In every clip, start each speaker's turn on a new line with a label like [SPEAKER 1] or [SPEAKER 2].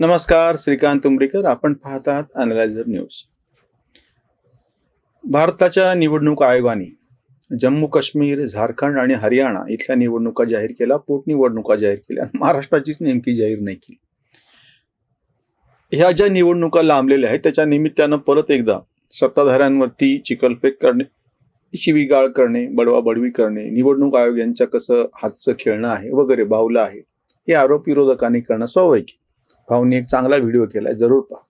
[SPEAKER 1] नमस्कार श्रीकांत उमरीकर. आपण पाहत आहात अनलायझर न्यूज भारताच्या निवडणूक आयोगाने जम्मू काश्मीर झारखंड आणि हरियाणा इथल्या निवडणुका जाहीर केल्या पोटनिवडणुका जाहीर केल्या. महाराष्ट्राचीच नेमकी जाहीर नाही केली. ह्या ज्या निवडणुका लांबलेल्या आहेत त्याच्या निमित्तानं परत एकदा सत्ताधाऱ्यांवरती चिकलफेक करणे शिवीगाळ करणे बडवाबडवी करणे निवडणूक आयोग यांच्या कसं हातचं खेळणं आहे वगैरे बावलं आहे हे आरोप विरोधकांनी करणं स्वाभाविक आहे. भाऊनी एक चांगला व्हिडिओ केलाय जरूर पहा.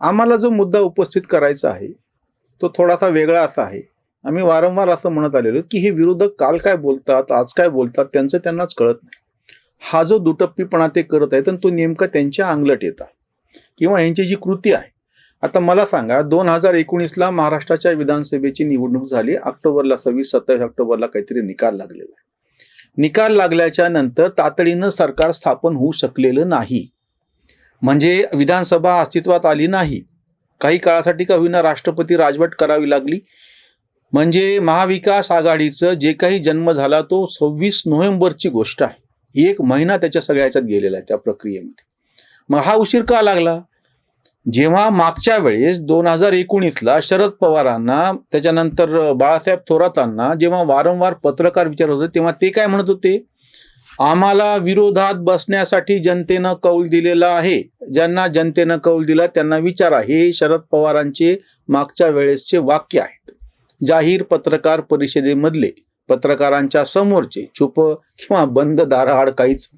[SPEAKER 1] आम्हाला जो मुद्दा उपस्थित करायचा आहे तो थोडासा वेगळा असा आहे. आम्ही वारंवार असं म्हणत आलेलो की हे विरोधक काल काय बोलतात आज काय बोलतात त्यांचं त्यांनाच कळत नाही. हा जो दुटप्पीपणा ते करत आहेत तो नेमका त्यांच्या अंगलट येतात. किंवा यांची जी कृती आहे. आता मला सांगा दोन हजार एकोणीसला महाराष्ट्राच्या विधानसभेची निवडणूक झाली ऑक्टोबरला सव्वीस सत्तावीस ऑक्टोबरला काहीतरी निकाल लागलेला आहे. निकाल लागल्याच्या नंतर तातडीनं सरकार स्थापन होऊ शकलेलं नाही. म्हणजे विधानसभा अस्तित्वात आली नाही. काही काळासाठी का होईना राष्ट्रपती राजवट करावी लागली. म्हणजे महाविकास आघाडीचं जे काही जन्म झाला तो सव्वीस नोव्हेंबरची गोष्ट आहे. एक महिना त्याच्या सगळ्या याच्यात गेलेला आहे त्या प्रक्रियेमध्ये. मग हा उशीर का लागला? जेव्हा मागच्या वेळेस दोन हजार एकोणीसला शरद पवारांना त्याच्यानंतर बाळासाहेब थोरातांना जेव्हा वारंवार पत्रकार विचारत होते तेव्हा ते काय म्हणत होते? आम्हाला विरोधात बसण्यासाठी जनतेनं कौल दिलेला आहे. ज्यांना जनतेनं कौल दिला त्यांना विचारा. हे शरद पवारांचे मागच्या वेळेसचे वाक्य आहेत. जाहीर पत्रकार परिषदेमधले पत्रकारांच्या समोरचे छुप किंवा बंद दाराआड काहीच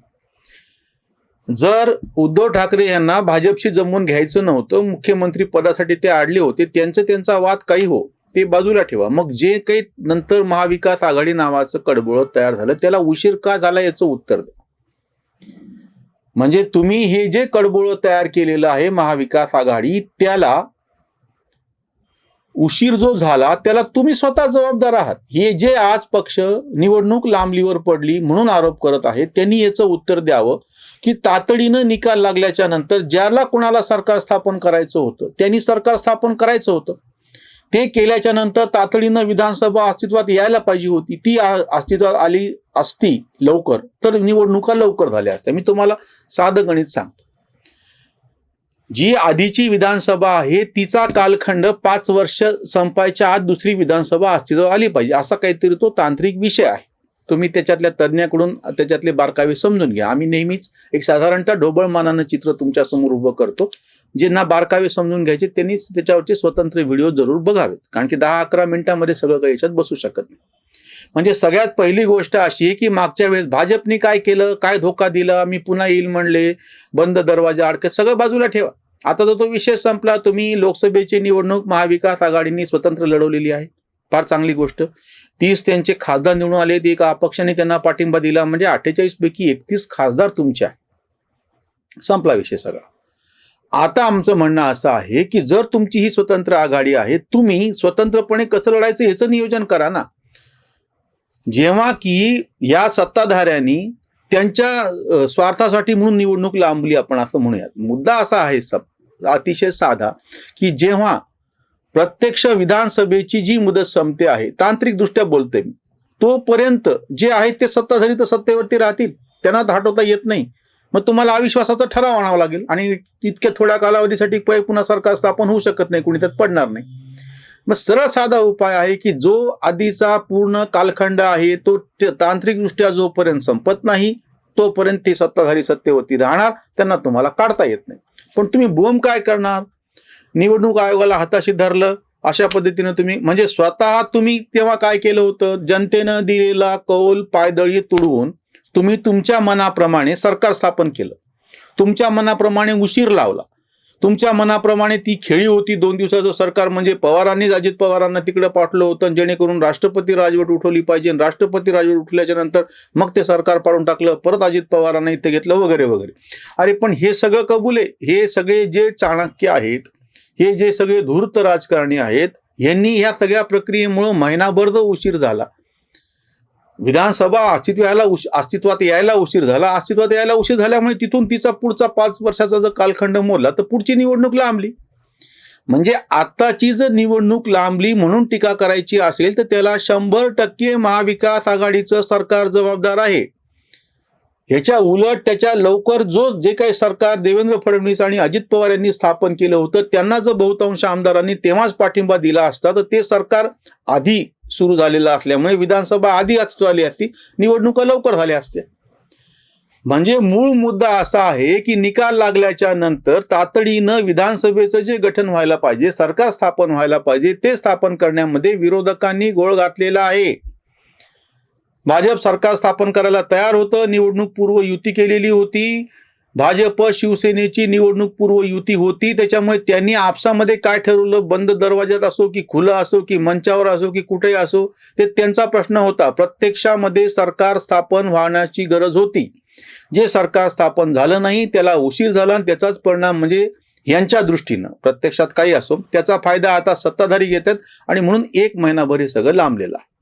[SPEAKER 1] जर उद्धव ठाकरे यांना भाजपशी जमवून घ्यायचं नव्हतं मुख्यमंत्री पदासाठी ते आडले होते त्यांचं त्यांचा वाद काही हो ते बाजूला ठेवा. मग जे काही नंतर महाविकास आघाडी नावाचं कडबोळ तयार झालं त्याला उशीर का झाला याचं उत्तर द्या. म्हणजे तुम्ही हे जे कडबोळ तयार केलेलं आहे महाविकास आघाडी त्याला उशीर जो झाला त्याला तुम्ही स्वतः जबाबदार आहात. हे जे आज पक्ष निवडणूक लांबलीवर पडली म्हणून आरोप करत आहेत त्यांनी याचं उत्तर द्यावं. की तातडीनं निकाल लागल्याच्या नंतर ज्याला कुणाला सरकार स्थापन करायचं होतं त्यांनी सरकार स्थापन करायचं होतं. ते केल्याच्यानंतर तातडीनं विधानसभा अस्तित्वात यायला पाहिजे होती. ती अस्तित्वात आली असती लवकर तर निवडणुका लवकर झाल्या असत्या. मी तुम्हाला साधं गणित सांगतो. जी आधीची विधानसभा आहे तिचा कालखंड पाच वर्ष संपायच्या आत दुसरी विधानसभा अस्तित्वात आली पाहिजे असा काहीतरी तो तांत्रिक विषय आहे. तुम्ही त्याच्यातल्या तज्ज्ञाकडून त्याच्यातले बारकावे समजून घ्या. आम्ही नेहमीच एक साधारणतः ढोबळमानानं चित्र तुमच्यासमोर उभं करतो. ज्यांना बारकावे समजून घ्यायचे त्यांनीच त्याच्यावरचे स्वतंत्र व्हिडिओ जरूर बघावेत. कारण की दहा अकरा मिनिटांमध्ये सगळं काही याच्यात बसू शकत नाही. म्हणजे सगळ्यात पहिली गोष्ट अशी आहे की मागच्या वेळेस भाजपने काय केलं काय धोका दिला मी पुन्हा येईल म्हणले बंद दरवाजा अडक सगळं बाजूला ठेवा. आता तर तो विषय संपला. तुम्ही लोकसभेची निवडणूक महाविकास आघाडीने स्वतंत्र लढवलेली आहे. फार चांगली गोष्ट. तीस त्यांचे खासदार निवडून आले एका अपक्षाने त्यांना पाठिंबा दिला. म्हणजे अठ्ठेचाळीस पैकी एकतीस खासदार तुमच्या. संपला विषय सगळा. आता आमचं म्हणणं असं आहे की जर तुमची ही स्वतंत्र आघाडी आहे तुम्ही स्वतंत्रपणे कसं लढायचं ह्याचं नियोजन करा ना. जेव्हा की या सत्ताधाऱ्यांनी त्यांच्या स्वार्थासाठी म्हणून निवडणूक लांबली आपण असं म्हणूयात. मुद्दा असा आहे सब अतिशय साधा की जेव्हा प्रत्यक्ष विधानसभेची जी मुदत संपते आहे तांत्रिकदृष्ट्या बोलते मी तोपर्यंत जे आहेत ते सत्ताधारी तर सत्तेवरती राहतील. त्यांना धाटवता येत नाही. मग तुम्हाला अविश्वासाचा ठराव आणावा लागेल आणि इतक्या थोड्या कालावधीसाठी पुन्हा सरकार स्थापन होऊ शकत नाही कुणी त्यात पडणार नाही. मग सरळ साधा उपाय आहे की जो आधीचा पूर्ण कालखंड आहे तो तांत्रिकदृष्ट्या जोपर्यंत संपत नाही तोपर्यंत ते सत्ताधारी सत्तेवरती राहणार त्यांना तुम्हाला काढता येत नाही. पण तुम्ही बोंब काय करणार? निवडणूक आयोगाला हाताशी धरलं अशा पद्धतीनं तुम्ही म्हणजे स्वतः तुम्ही तेव्हा काय केलं होतं? जनतेनं दिलेला कौल पायदळी तुडवून तुम्ही तुमच्या मनाप्रमाणे सरकार स्थापन केलं. तुमच्या मनाप्रमाणे उशीर लावला. तुमच्या मनाप्रमाणे ती खेळी होती दोन दिवसाचं सरकार म्हणजे पवारांनीच अजित पवारांना तिकडे पाठवलं होतं जेणेकरून राष्ट्रपती राजवट उठवली पाहिजे. राष्ट्रपती राजवट उठल्याच्या नंतर मग ते सरकार पाडून टाकलं परत अजित पवारांना इथं घेतलं वगैरे वगैरे. अरे पण हे सगळं कबूल आहे. हे सगळे जे चाणक्य आहेत हे जे सगळे धूर्त राजकारणी आहेत यांनी ह्या सगळ्या प्रक्रियेमुळं महिनाभर जो उशीर झाला विधानसभा अस्तित्व यायला उश अस्तित्वात यायला उशीर झाला अस्तित्वात यायला उशीर झाल्यामुळे तिथून तिचा पुढचा पाच वर्षाचा जर कालखंड मोडला तर पुढची निवडणूक लांबली. म्हणजे आत्ताची जर निवडणूक लांबली म्हणून टीका करायची असेल तर त्याला शंभर टक्के महाविकास आघाडीचं सरकार जबाबदार आहे. ह्याच्या उलट त्याच्या लवकर जो जे काही सरकार देवेंद्र फडणवीस आणि अजित पवार यांनी स्थापन केलं होतं त्यांना जर बहुतांश आमदारांनी तेव्हाच पाठिंबा दिला असता तर ते सरकार आधी सुरू झालेलं असल्यामुळे विधानसभा आधी आली असती निवडणुका लवकर झाल्या असत्या. म्हणजे मूळ मुद्दा असा आहे की निकाल लागल्याच्या नंतर तातडीनं विधानसभेचं जे गठन व्हायला पाहिजे सरकार स्थापन व्हायला पाहिजे ते स्थापन करण्यामध्ये विरोधकांनी गोळ घातलेला आहे. भाजप सरकार स्थापन करायला तयार होतं. निवडणूक पूर्व युती केलेली होती. भाजप शिवसेनेची निवडणूक पूर्व युती होती. त्याच्यामुळे त्यांनी आपसामध्ये काय ठरवलं? बंद दरवाज्यात असो की खुलं असो की मंचावर असो की कुठेही असो ते त्यांचा प्रश्न होता. प्रत्यक्षामध्ये सरकार स्थापन व्हाण्याची गरज होती. जे सरकार स्थापन झालं नाही त्याला उशीर झाला आणि त्याचाच परिणाम म्हणजे यांच्या दृष्टीनं प्रत्यक्षात काही असो त्याचा फायदा आता सत्ताधारी घेतात आणि म्हणून एक महिनाभर हे सगळं लांबलेलं आहे.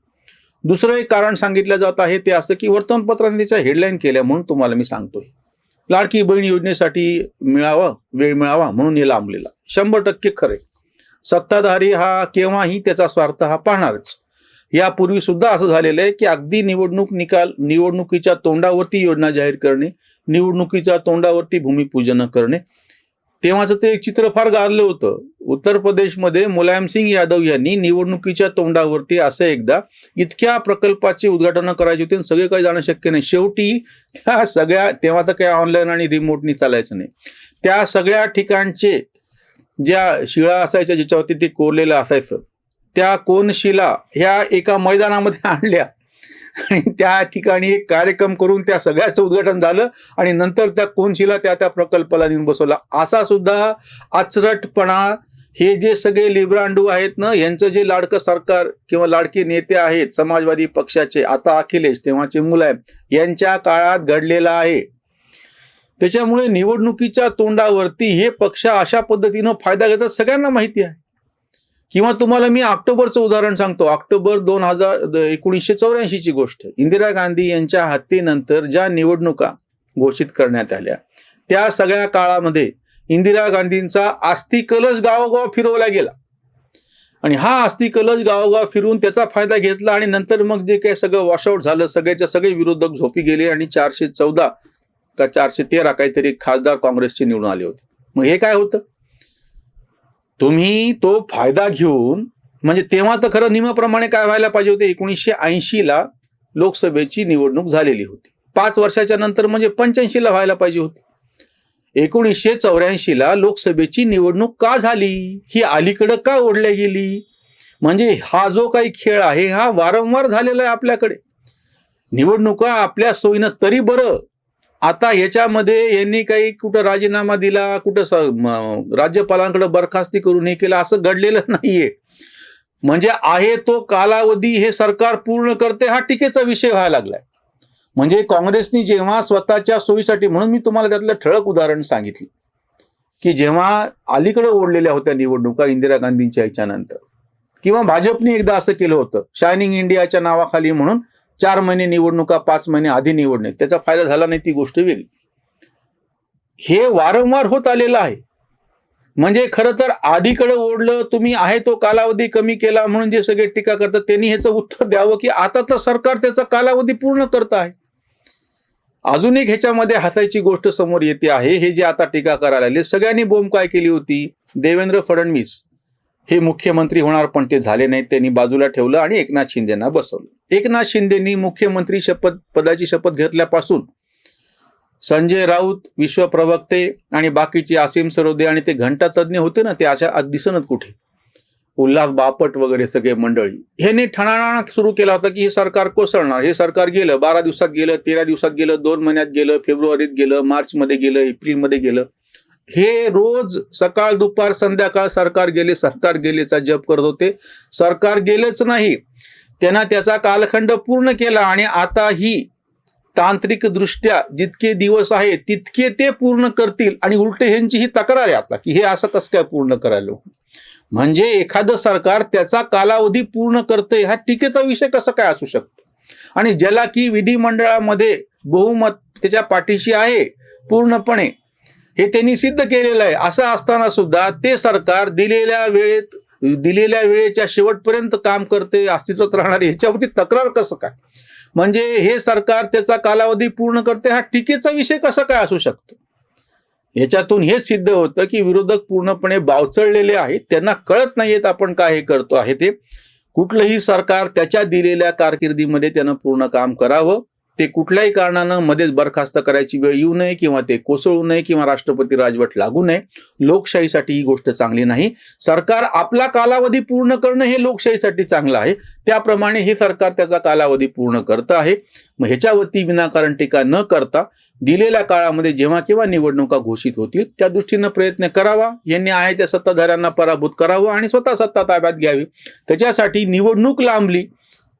[SPEAKER 1] दुसरं एक कारण सांगितलं जात आहे ते असं की वर्तमानपत्रांनी त्याच्या हेडलाईन केल्या म्हणून तुम्हाला मी सांगतोय. लाडकी बहीण योजनेसाठी मिळावा वेळ मिळावा म्हणून हे लांबलेला शंभर टक्के खरे सत्ताधारी हा केव्हाही त्याचा स्वार्थ हा पाहणारच. यापूर्वी सुद्धा असं झालेलं आहे की अगदी निवडणूक निकाल निवडणुकीच्या तोंडावरती योजना जाहीर करणे निवडणुकीच्या तोंडावरती भूमिपूजन करणे तेव्हाचं ते एक चित्र फार गाजलं होतं. उत्तर प्रदेशमध्ये मुलायमसिंग यादव यांनी निवडणुकीच्या तोंडावरती असं एकदा इतक्या प्रकल्पाची उद्घाटनं करायची होती आणि सगळे काही जाणं शक्य नाही. शेवटी त्या सगळ्या तेव्हाचं काही ऑनलाईन आणि रिमोटनी चालायचं नाही. त्या सगळ्या ठिकाणचे ज्या शिळा असायच्या ज्याच्यावरती ते कोरलेलं असायचं त्या कोनशिला ह्या एका मैदानामध्ये आणल्या. आणि त्या ठिकाणी एक कार्यक्रम करून त्या सगळ्याचं उद्घाटन झालं आणि नंतर त्या कोनशिला त्या त्या प्रकल्पाला नेऊन बसवला. असा सुद्धा आचरटपणा हे जे सगळे लिब्रांडू आहेत ना यांचं जे लाडकं सरकार किंवा लाडके नेते आहेत समाजवादी पक्षाचे आता अखिलेश तेव्हाचे मुलायम यांच्या काळात घडलेला आहे. त्याच्यामुळे निवडणुकीच्या तोंडावरती हे पक्ष अशा पद्धतीनं फायदा घेतात सगळ्यांना माहिती आहे. किंवा तुम्हाला मी ऑक्टोबरचं उदाहरण सांगतो. ऑक्टोबर दोन हजार एकोणीसशे चौऱ्याऐंशीची गोष्ट. इंदिरा गांधी यांच्या हत्येनंतर ज्या निवडणुका घोषित करण्यात आल्या त्या सगळ्या काळामध्ये इंदिरा गांधींचा आस्ती गावोगाव फिरवला गेला. आणि हा आस्ती गावोगाव फिरून त्याचा फायदा घेतला आणि नंतर मग जे काही सगळं वॉशआउट झालं सगळ्याच्या सगळे विरोधक झोपी गेले आणि चारशे चौदा का चारशे तेरा काहीतरी खासदार काँग्रेसचे निवडून आले होते. मग हे काय होतं? तुम्ही तो फायदा घेऊन म्हणजे तेव्हा तर खरं नियमाप्रमाणे काय व्हायला पाहिजे होते? एकोणीसशे ऐंशीला लोकसभेची निवडणूक झालेली होती. पाच वर्षाच्या नंतर म्हणजे पंच्याऐंशीला व्हायला पाहिजे होती. एकोणीसशे चौऱ्याऐंशीला लोकसभेची निवडणूक का झाली? ही अलीकडं का ओढल्या गेली? म्हणजे हा जो काही खेळ आहे हा वारंवार झालेला आहे आपल्याकडे. निवडणुका आपल्या सोयीनं तरी बरं आता याच्यामध्ये यांनी काही कुठं राजीनामा दिला कुठं राज्यपालांकडे बरखास्ती करून हे केलं असं घडलेलं नाहीये. म्हणजे आहे तो कालावधी हे सरकार पूर्ण करते हा टीकेचा विषय व्हायला लागलाय. म्हणजे काँग्रेसनी जेव्हा स्वतःच्या सोयीसाठी म्हणून मी तुम्हाला त्यातलं ठळक उदाहरण सांगितलं की जेव्हा अलीकडे ओढलेल्या होत्या निवडणुका इंदिरा गांधींच्या याच्यानंतर किंवा भाजपने एकदा असं केलं होतं शायनिंग इंडियाच्या नावाखाली म्हणून चार महिने निवडणुका पाच महिने आधी निवडणे त्याचा फायदा झाला नाही ती गोष्ट वेगळी. हे वारंवार होत आलेलं आहे. म्हणजे खरं तर आधीकडे ओढलं तुम्ही आहे तो कालावधी कमी केला म्हणून जे सगळे टीका करतात त्यांनी ह्याचं उत्तर द्यावं की आता तर सरकार त्याचा कालावधी पूर्ण करत आहे. अजून एक ह्याच्यामध्ये हसायची गोष्ट समोर येते आहे हे जे आता टीका करायला आले सगळ्यांनी बोंब काय केली होती? देवेंद्र फडणवीस हे मुख्यमंत्री होणार पण ते झाले नाहीत त्यांनी बाजूला ठेवलं आणि एकनाथ शिंदेना बसवलं. एकनाथ शिंदेनी मुख्यमंत्री शपथ पदाची शपथ घेतल्यापासून संजय राऊत विश्वप्रवक्ते आणि बाकीचे आसिम सरोदे आणि ते घंटा तज्ज्ञ होते ना ते अशा आज दिसनच कुठे? उल्हास बापट वगैरे सगळे मंडळी. ह्याने ठणाणा सुरू केला होता की हे सरकार कोसळणार. हे सरकार गेलं बारा दिवसात गेलं तेरा दिवसात गेलं दोन महिन्यात गेलं फेब्रुवारीत गेलं मार्चमध्ये गेलं एप्रिलमध्ये गेलं. हे रोज सकाळ दुपार संध्याकाळ सरकार गेले सरकार गेलेचा जप करत होते. सरकार गेलेच नाही. त्यांना त्याचा कालखंड पूर्ण केला आणि आता ही जितके दिवस आहेत तितके ते पूर्ण करतील आणि उलटे ह्यांची ही तक्रार आहे आता की हे असं कसं काय पूर्ण करायला म्हणजे एखादं सरकार त्याचा कालावधी पूर्ण करते हा टीकेचा विषय कसा काय असू शकतो? आणि ज्याला की विधिमंडळामध्ये बहुमत त्याच्या पाठीशी आहे पूर्णपणे हे त्यांनी सिद्ध केलेलं आहे. असं असताना सुद्धा ते सरकार दिलेल्या वेळेत दिलेल्या वेळेच्या शेवटपर्यंत काम करते अस्तित्वात राहणारे ह्याच्यावरती तक्रार कसं काय? म्हणजे हे सरकार त्याचा कालावधी पूर्ण करते हा टीकेचा विषय कसा काय असू शकतो? याच्यातून हे सिद्ध होतं की विरोधक पूर्णपणे बावचळलेले आहेत त्यांना कळत नाहीयेत आपण काय हे करतो आहे ते. कुठलंही सरकार त्याच्या दिलेल्या कारकिर्दीमध्ये त्यानं पूर्ण काम करावं. ते कुठल्याही कारणानं मध्येच बरखास्त करायची वेळ येऊ नये किंवा ते कोसळू नये किंवा राष्ट्रपती राजवट लागू नये लोकशाहीसाठी ही गोष्ट चांगली नाही. सरकार आपला कालावधी पूर्ण करणं हे लोकशाहीसाठी चांगलं आहे. त्याप्रमाणे हे सरकार त्याचा कालावधी पूर्ण करतं आहे. मग ह्याच्यावरती विनाकारण टीका न करता दिलेल्या काळामध्ये जेव्हा केव्हा निवडणुका घोषित होतील त्या दृष्टीनं प्रयत्न करावा. यांनी आहे त्या सत्ताधाऱ्यांना पराभूत करावं आणि स्वतः सत्ता ताब्यात घ्यावी. त्याच्यासाठी निवडणूक लांबली.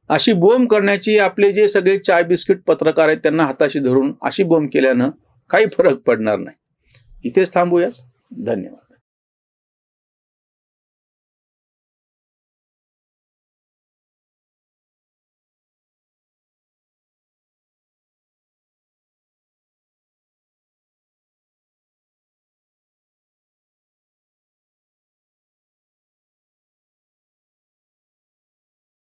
[SPEAKER 1] अशी बोंब करण्याची आपले जे सगळे चाय बिस्किट पत्रकार आहेत त्यांना हाताशी धरून अशी बोंब केल्यानं काही फरक पडणार नाही. इथेच थांबूया धन्यवाद.